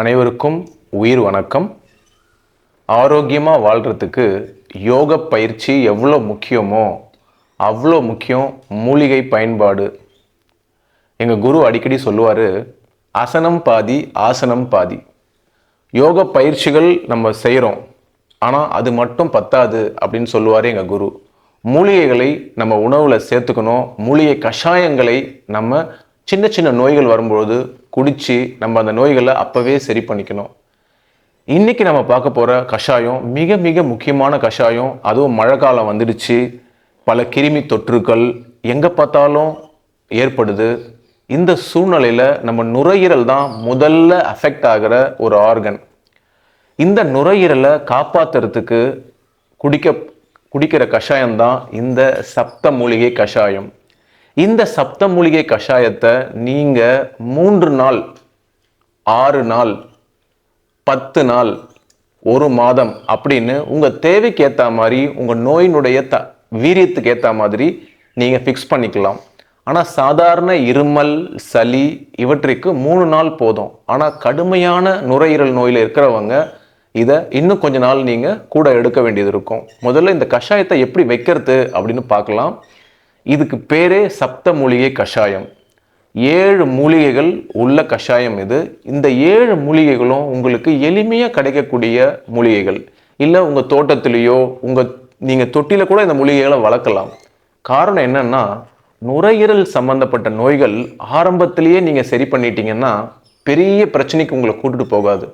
அனைவருக்கும் உயிர் வணக்கம். ஆரோக்கியமாக வாழ்கிறதுக்கு யோக பயிற்சி எவ்வளோ முக்கியமோ அவ்வளோ முக்கியம் மூலிகை பயன்பாடு. எங்கள் குரு அடிக்கடி சொல்லுவார் அசனம் பாதி ஆசனம் பாதி. யோக பயிற்சிகள் நம்ம செய்கிறோம் ஆனால் அது மட்டும் பத்தாது அப்படின்னு சொல்லுவார் எங்கள் குரு. மூலிகைகளை நம்ம உணவில் சேர்த்துக்கணும் மூலிகை கஷாயங்களை நம்ம சின்ன சின்ன நோய்கள் வரும்பொழுது குடித்து நம்ம அந்த நோய்களை அப்போவே சரி பண்ணிக்கணும். இன்னைக்கு நம்ம பார்க்க போகிற கஷாயம் மிக மிக முக்கியமான கஷாயம். அதுவும் மழை காலம் வந்துடுச்சு. பல கிருமி தொற்றுக்கள் எங்கே பார்த்தாலும் ஏற்படுது. இந்த சூழ்நிலையில் நம்ம நுரையீரல் தான் முதல்ல அஃபெக்ட் ஆகிற ஒரு ஆர்கன் இந்த நுரையீரலை காப்பாத்துறதுக்கு குடிக்க குடிக்கிற கஷாயம் தான் இந்த சப்த மூலிகை கஷாயம். இந்த சப்த மூலிகை கஷாயத்தை நீங்கள் மூன்று நாள் ஆறு நாள் பத்து நாள் ஒரு மாதம் அப்படின்னு உங்கள் தேவைக்கு ஏற்ற மாதிரி உங்கள் நோயினுடைய த வீரியத்துக்கு ஏற்ற மாதிரி நீங்கள் ஃபிக்ஸ் பண்ணிக்கலாம். ஆனால் சாதாரண இருமல் சளி இவற்றிற்கு மூணு நாள் போதும். ஆனால் கடுமையான நுரையீரல் நோயில் இருக்கிறவங்க இதை இன்னும் கொஞ்ச நாள் நீங்கள் கூட எடுக்க வேண்டியது இருக்கும். முதல்ல இந்த கஷாயத்தை எப்படி வைக்கிறது அப்படின்னு பார்க்கலாம். இதுக்கு பேரே சப்த மூலிகை கஷாயம். ஏழு மூலிகைகள் உள்ள கஷாயம் இது. இந்த ஏழு மூலிகைகளும் உங்களுக்கு எளிமையாக கிடைக்கக்கூடிய மூலிகைகள். இல்லை உங்கள் தோட்டத்திலேயோ உங்கள் நீங்கள் தொட்டியில் கூட இந்த மூலிகைகளை வளர்க்கலாம். காரணம் என்னென்னா நுரையீரல் சம்பந்தப்பட்ட நோய்கள் ஆரம்பத்திலேயே நீங்கள் சரி பண்ணிட்டீங்கன்னா பெரிய பிரச்சனைக்கு உங்களை கூட்டிகிட்டு போகாது.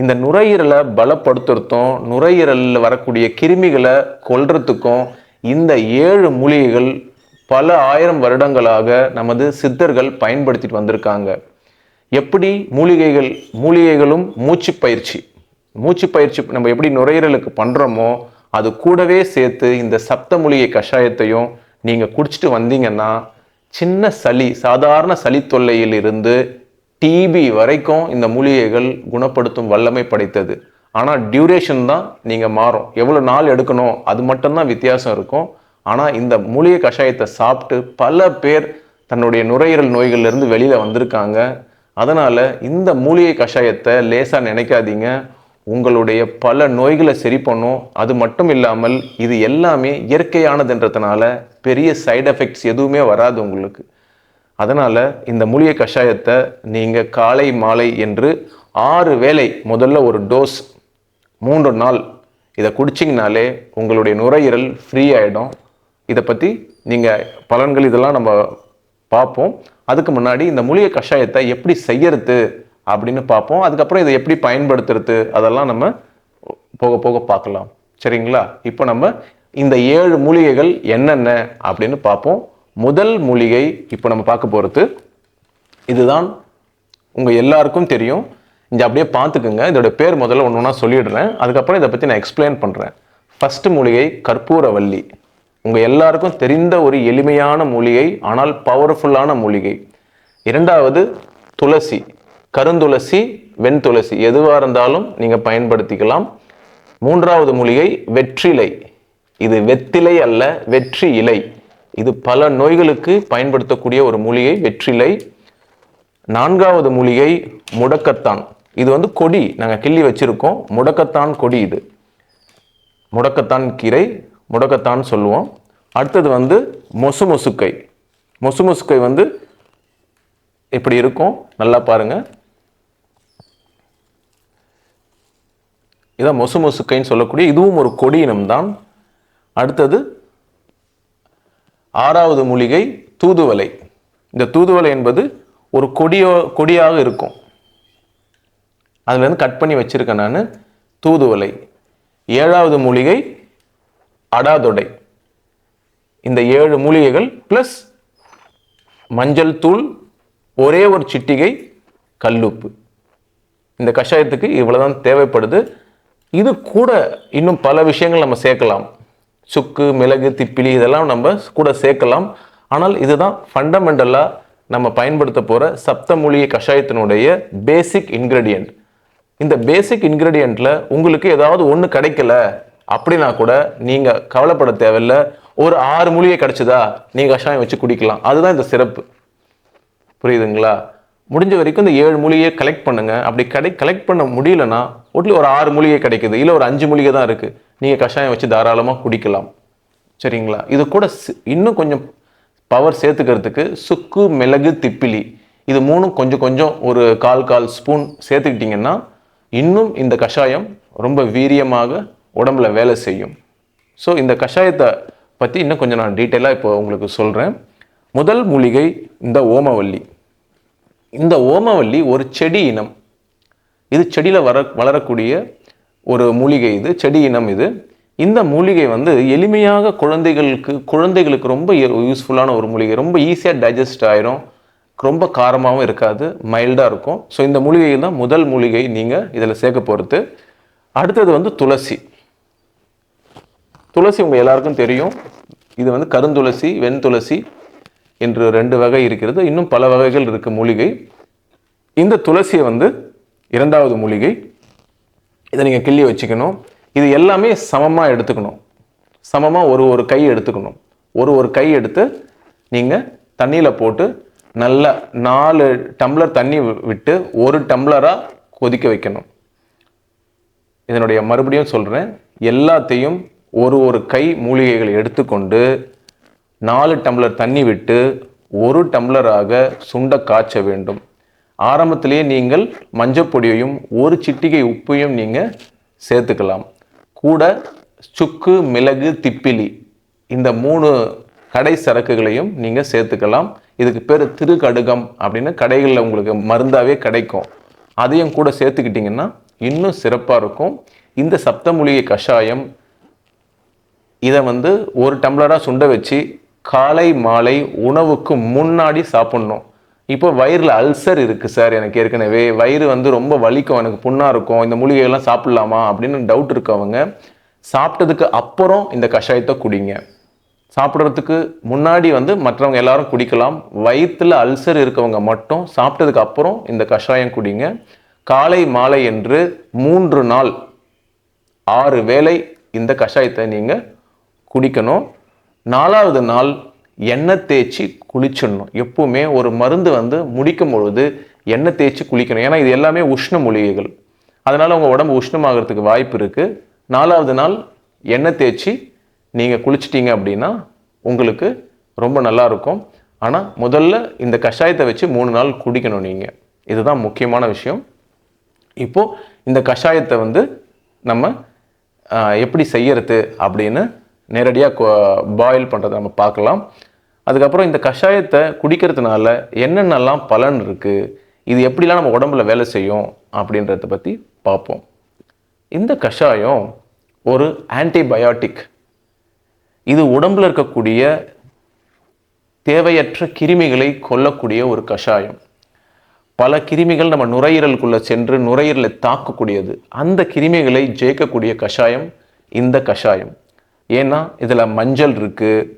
இந்த நுரையீரலை பலப்படுத்துறதும் நுரையீரலில் வரக்கூடிய கிருமிகளை கொல்றதுக்கும் இந்த ஏழு மூலிகைகள் பல ஆயிரம் வருடங்களாக நமது சித்தர்கள் பயன்படுத்திட்டு வந்திருக்காங்க. எப்படி மூலிகைகள் மூலிகைகளும் மூச்சு பயிற்சி மூச்சு பயிற்சி நம்ம எப்படி நுரையீரலுக்கு பண்ணுறோமோ அது கூடவே சேர்த்து இந்த சப்த மூலிகை கஷாயத்தையும் நீங்கள் குடிச்சிட்டு வந்தீங்கன்னா சின்ன சளி சாதாரண சளி தொல்லையிலிருந்து டிபி வரைக்கும் இந்த மூலிகைகள் குணப்படுத்தும் வல்லமை படைத்தது. ஆனால் டியூரேஷன் தான் நீங்கள் மாறும். எவ்வளோ நாள் எடுக்கணும் அது மட்டும்தான் வித்தியாசம் இருக்கும். ஆனால் இந்த மூலிகை கஷாயத்தை சாப்பிட்டு பல பேர் தன்னுடைய நுரையீரல் நோய்கள்லேருந்து வெளியில் வந்திருக்காங்க. அதனால் இந்த மூலிகை கஷாயத்தை லேசாக நினைக்காதீங்க. உங்களுடைய பல நோய்களை சரி பண்ணும். அது மட்டும் இல்லாமல் இது எல்லாமே இயற்கையானதுன்றதுனால பெரிய சைடு எஃபெக்ட்ஸ் எதுவுமே வராது உங்களுக்கு. அதனால் இந்த மூலிகை கஷாயத்தை நீங்கள் காலை மாலை என்று ஆறு வேளை முதல்ல ஒரு டோஸ் மூன்று நாள் இதை குடிச்சிங்கனாலே உங்களுடைய நுரையீரல் ஃப்ரீ ஆகிடும் இதை பற்றி நீங்கள் பலன்கள் இதெல்லாம் நம்ம பார்ப்போம். அதுக்கு முன்னாடி இந்த மூலிகை கஷாயத்தை எப்படி செய்யறது அப்படின்னு பார்ப்போம். அதுக்கப்புறம் இதை எப்படி பயன்படுத்துறது அதெல்லாம் நம்ம போக போக பார்க்கலாம். சரிங்களா? இப்போ நம்ம இந்த ஏழு மூலிகைகள் என்னென்ன அப்படின்னு பார்ப்போம். முதல் மூலிகை இப்போ நம்ம பார்க்க போகிறது இதுதான். உங்கள் எல்லாருக்கும் தெரியும். இந்த அப்படியே பார்த்துக்குங்க. இதோட பேர் முதல்ல ஒன்று ஒன்றா சொல்லிடுறேன். அதுக்கப்புறம் இதை பற்றி நான் எக்ஸ்பிளைன் பண்ணுறேன் ஃபஸ்ட்டு மூலிகை கற்பூரவல்லி. உங்கள் எல்லாருக்கும் தெரிந்த ஒரு எளிமையான மூலிகை ஆனால் பவர்ஃபுல்லான மூலிகை. இரண்டாவது துளசி. கருந்துளசி வெண்துளசி. எதுவாக இருந்தாலும் நீங்கள் பயன்படுத்திக்கலாம். மூன்றாவது மூலிகை வெற்றிலை. இது வெத்திலை அல்ல வெற்றி இலை. இது பல நோய்களுக்கு பயன்படுத்தக்கூடிய ஒரு மூலிகை வெற்றிலை. நான்காவது மூலிகை முடக்கத்தான். இது வந்து கொடி. நாங்கள் கிள்ளி வச்சுருக்கோம். முடக்கத்தான் கொடி இது. முடக்கத்தான் கீரை முடக்கத்தான் சொல்லுவோம். அடுத்தது வந்து மொசு மொசுக்கை. மொசு மொசுக்கை வந்து இப்படி இருக்கும்? நல்லா பாருங்க. இதான் மொசு மொசுக்கைன்னு சொல்லக்கூடிய இதுவும் ஒரு கொடி இனம்தான். அடுத்தது ஆறாவது மூலிகை தூதுவலை இந்த தூதுவலை என்பது ஒரு கொடியோ கொடியாக இருக்கும். அதுலேருந்து கட் பண்ணி வச்சுருக்கேன் நான் தூதுவளை. ஏழாவது மூலிகை அடாதொடை. இந்த ஏழு மூலிகைகள் ப்ளஸ் மஞ்சள் தூள் ஒரே ஒரு சிட்டிகை கல்லுப்பு. இந்த கஷாயத்துக்கு இவ்வளோதான் தேவைப்படுது. இது கூட இன்னும் பல விஷயங்கள் நம்ம சேர்க்கலாம். சுக்கு மிளகு திப்பிலி இதெல்லாம் நம்ம கூட சேர்க்கலாம். ஆனால் இதுதான் ஃபண்டமெண்டலாக நம்ம பயன்படுத்த போகிற சப்த மூலிகை கஷாயத்தினுடைய பேசிக் இன்க்ரெடியன்ட் இந்த பேசிக் இன்க்ரீடியண்ட்டில் உங்களுக்கு ஏதாவது ஒன்று கிடைக்கல அப்படின்னா கூட நீங்கள் கவலைப்பட தேவையில்ல. ஒரு ஆறு மூலிகை கிடச்சிதா நீங்கள் கஷாயம் வச்சு குடிக்கலாம். அதுதான் இந்த சிறப்பு. புரியுதுங்களா? முடிஞ்ச வரைக்கும் இந்த ஏழு மூலிகையை கலெக்ட் பண்ணுங்க. அப்படி கடை கலெக்ட் பண்ண முடியலன்னா ஒட்லி ஒரு ஆறு மூலிகை கிடைக்குது. இல்லை ஒரு அஞ்சு மூலிகை தான் இருக்குது நீங்கள் கஷாயம் வச்சு தாராளமாக குடிக்கலாம். சரிங்களா? இது கூட இன்னும் கொஞ்சம் பவர் சேர்த்துக்கிறதுக்கு சுக்கு மிளகு திப்பிலி. இது மூணும் கொஞ்சம் கொஞ்சம் ஒரு கால் கால் ஸ்பூன் சேர்த்துக்கிட்டிங்கன்னா இன்னும் இந்த கஷாயம் ரொம்ப வீரியமாக உடம்புல வேலை செய்யும். ஸோ இந்த கஷாயத்தை பற்றி இன்னும் கொஞ்சம் நான் டீட்டெயிலாக இப்போ உங்களுக்கு சொல்கிறேன் முதல் மூலிகை இந்த ஓமவல்லி. இந்த ஓமவல்லி ஒரு செடி இனம். இது செடியில் வர வளரக்கூடிய ஒரு மூலிகை இது செடி இனம் இது. இந்த மூலிகை வந்து எளிமையாக குழந்தைகளுக்கு குழந்தைகளுக்கு ரொம்ப யூஸ்ஃபுல்லான ஒரு மூலிகை. ரொம்ப ஈஸியாக டைஜஸ்ட் ஆயிரும். ரொம்ப காரமாகவும் இருக்காது மைல்டாக இருக்கும். ஸோ இந்த மூலிகை தான் முதல் மூலிகை நீங்கள் இதில் சேர்க்க போகிறது அடுத்தது வந்து துளசி. துளசி உங்கள் எல்லாருக்கும் தெரியும். இது வந்து கருந்துளசி வெண்துளசி என்று ரெண்டு வகை இருக்கிறது. இன்னும் பல வகைகள் இருக்குது மூலிகை. இந்த துளசியை வந்து இரண்டாவது மூலிகை. இதை நீங்கள் கிள்ளி வச்சுக்கணும். இது எல்லாமே சமமாக எடுத்துக்கணும். சமமாக ஒரு ஒரு கை எடுத்துக்கணும். ஒரு ஒரு கை எடுத்து நீங்கள் தண்ணியில் போட்டு நல்லா நாலு டம்ளர் தண்ணி விட்டு ஒரு டம்ளராக கொதிக்க வைக்கணும். இதனுடைய மறுபடியும் சொல்கிறேன் எல்லாத்தையும் ஒரு ஒரு கை மூலிகைகளை எடுத்துக்கொண்டு நாலு டம்ளர் தண்ணி விட்டு ஒரு டம்ளராக சுண்ட காய்ச்ச வேண்டும். ஆரம்பத்திலேயே நீங்கள் மஞ்சப்பொடியையும் ஒரு சிட்டிகை உப்பையும் நீங்கள் சேர்த்துக்கலாம். கூட சுக்கு மிளகு திப்பிலி இந்த மூணு கடை சரக்குகளையும் நீங்கள் சேர்த்துக்கலாம். இதுக்கு பேர் திருக்கடுகம் அப்படின்னு கடைகளில் உங்களுக்கு மருந்தாகவே கிடைக்கும். அதையும் கூட சேர்த்துக்கிட்டிங்கன்னா இன்னும் சிறப்பாக இருக்கும். இந்த சப்தமூலிகை கஷாயம் இதை வந்து ஒரு டம்ளராக சுண்ட வச்சு காலை மாலை உணவுக்கு முன்னாடி சாப்பிட்ணும். இப்போ வயிறில் அல்சர் இருக்குது சார் எனக்கு ஏற்கனவே. வயிறு வந்து ரொம்ப வலிக்கும் எனக்கு புண்ணாக இருக்கும். இந்த மூலிகையெல்லாம் சாப்பிட்லாமா அப்படின்னு டவுட் இருக்கவங்க சாப்பிட்டதுக்கு அப்புறம் இந்த கஷாயத்தை குடிங்க. சாப்பிட்றதுக்கு முன்னாடி வந்து மற்றவங்க எல்லாரும் குடிக்கலாம். வயிற்றில் அல்சர் இருக்கவங்க மட்டும் சாப்பிட்டதுக்கு அப்புறம் இந்த கஷாயம் குடிங்க. காலை மாலை என்று மூன்று நாள் ஆறு வேளை இந்த கஷாயத்தை நீங்கள் குடிக்கணும். நாலாவது நாள் எண்ணெய் தேய்ச்சி குளிச்சிடணும். எப்பவுமே ஒரு மருந்து வந்து முடிக்கும் பொழுது எண்ணெய் தேய்ச்சி குளிக்கணும். ஏன்னா இது எல்லாமே உஷ்ண மூலிகைகள். அதனால் உங்கள் உடம்பு உஷ்ணமாகறதுக்கு வாய்ப்பு இருக்குது நாலாவது நாள் எண்ணெய் தேய்ச்சி நீங்கள் குளிச்சிட்டீங்க அப்படின்னா உங்களுக்கு ரொம்ப நல்லா இருக்கும் ஆனால் முதல்ல இந்த கஷாயத்தை வச்சு மூணு நாள் குடிக்கணும் நீங்கள் இதுதான் முக்கியமான விஷயம். இப்போது இந்த கஷாயத்தை வந்து நம்ம எப்படி செய்யறது அப்படின்னு நேரடியாக பாயில் பண்ணுறதை நம்ம பார்க்கலாம். அதுக்கப்புறம் இந்த கஷாயத்தை குடிக்கிறதுனால என்னென்னலாம் பலன் இருக்குது இது எப்படிலாம் நம்ம உடம்புல வேலை செய்யும் அப்படின்றத பற்றி பார்ப்போம். இந்த கஷாயம் ஒரு ஆன்டிபயோட்டிக் இது உடம்பில் இருக்கக்கூடிய தேவையற்ற கிருமிகளை கொல்லக்கூடிய ஒரு கஷாயம். பல கிருமிகள் நம்ம நுரையீரலுக்குள்ளே சென்று நுரையீரலை தாக்கக்கூடியது. அந்த கிருமிகளை ஜெயிக்கக்கூடிய கஷாயம் இந்த கஷாயம். ஏன்னா இதில் மஞ்சள் இருக்குது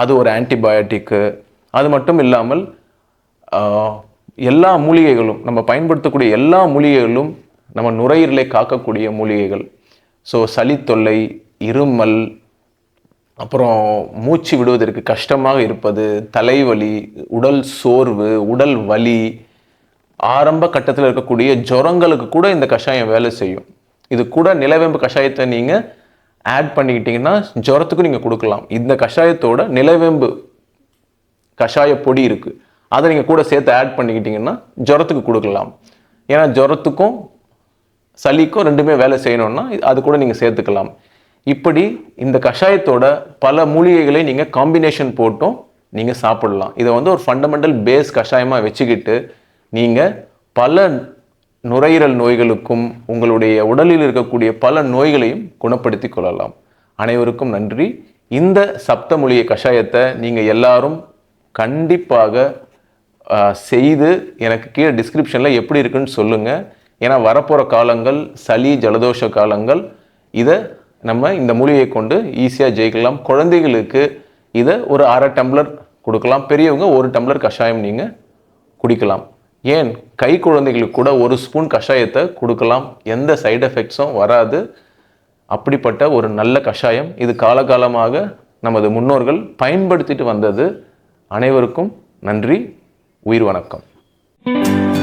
அது ஒரு ஆன்டிபயோட்டிக்கு அது மட்டும் இல்லாமல் எல்லா மூலிகைகளும் நம்ம பயன்படுத்தக்கூடிய எல்லா மூலிகைகளும் நம்ம நுரையீரலை காக்கக்கூடிய மூலிகைகள். ஸோ சளி தொல்லை இருமல் அப்புறம் மூச்சு விடுவதற்கு கஷ்டமாக இருப்பது தலைவலி உடல் சோர்வு உடல் வலி ஆரம்ப கட்டத்தில் இருக்கக்கூடிய ஜுரங்களுக்கு கூட இந்த கஷாயம் வேலை செய்யும். இது கூட நிலவேம்பு கஷாயத்தை நீங்கள் ஆட் பண்ணிக்கிட்டீங்கன்னா ஜுரத்துக்கும் நீங்கள் கொடுக்கலாம். இந்த கஷாயத்தோட நிலவேம்பு கஷாய பொடி இருக்குது அதை நீங்கள் கூட சேர்த்து ஆட் பண்ணிக்கிட்டீங்கன்னா ஜுரத்துக்கு கொடுக்கலாம். ஏன்னா ஜுரத்துக்கும் சளிக்கும் ரெண்டுமே வேலை செய்யணும்னா அது கூட நீங்கள் சேர்த்துக்கலாம். இப்படி இந்த கஷாயத்தோட பல மூலிகைகளை நீங்கள் காம்பினேஷன் போட்டும் நீங்கள் சாப்பிடலாம். இதை வந்து ஒரு ஃபண்டமெண்டல் பேஸ் கஷாயமாக வச்சுக்கிட்டு நீங்கள் பல நுரையீரல் நோய்களுக்கும் உங்களுடைய உடலில் இருக்கக்கூடிய பல நோய்களையும் குணப்படுத்தி கொள்ளலாம். அனைவருக்கும் நன்றி. இந்த சப்த மூலிகை கஷாயத்தை நீங்கள் எல்லாரும் கண்டிப்பாக செய்து எனக்கு கீழே டிஸ்கிரிப்ஷனில் எப்படி இருக்குன்னு சொல்லுங்கள் ஏன்னா வரப்போகிற காலங்கள் சளி ஜலதோஷ காலங்கள் இதை நம்ம இந்த மூலிகையை கொண்டு ஈஸியாக ஜெயிக்கலாம். குழந்தைகளுக்கு இதை ஒரு அரை டம்ளர் கொடுக்கலாம். பெரியவங்க ஒரு டம்ளர் கஷாயம் நீங்கள் குடிக்கலாம். ஏன்? கை குழந்தைகளுக்கு கூட ஒரு ஸ்பூன் கஷாயத்தை கொடுக்கலாம். எந்த சைடு எஃபெக்ட்ஸும் வராது. அப்படிப்பட்ட ஒரு நல்ல கஷாயம். இது காலகாலமாக நமது முன்னோர்கள் பயன்படுத்திட்டு வந்தது அனைவருக்கும் நன்றி. உயிர் வணக்கம். Thank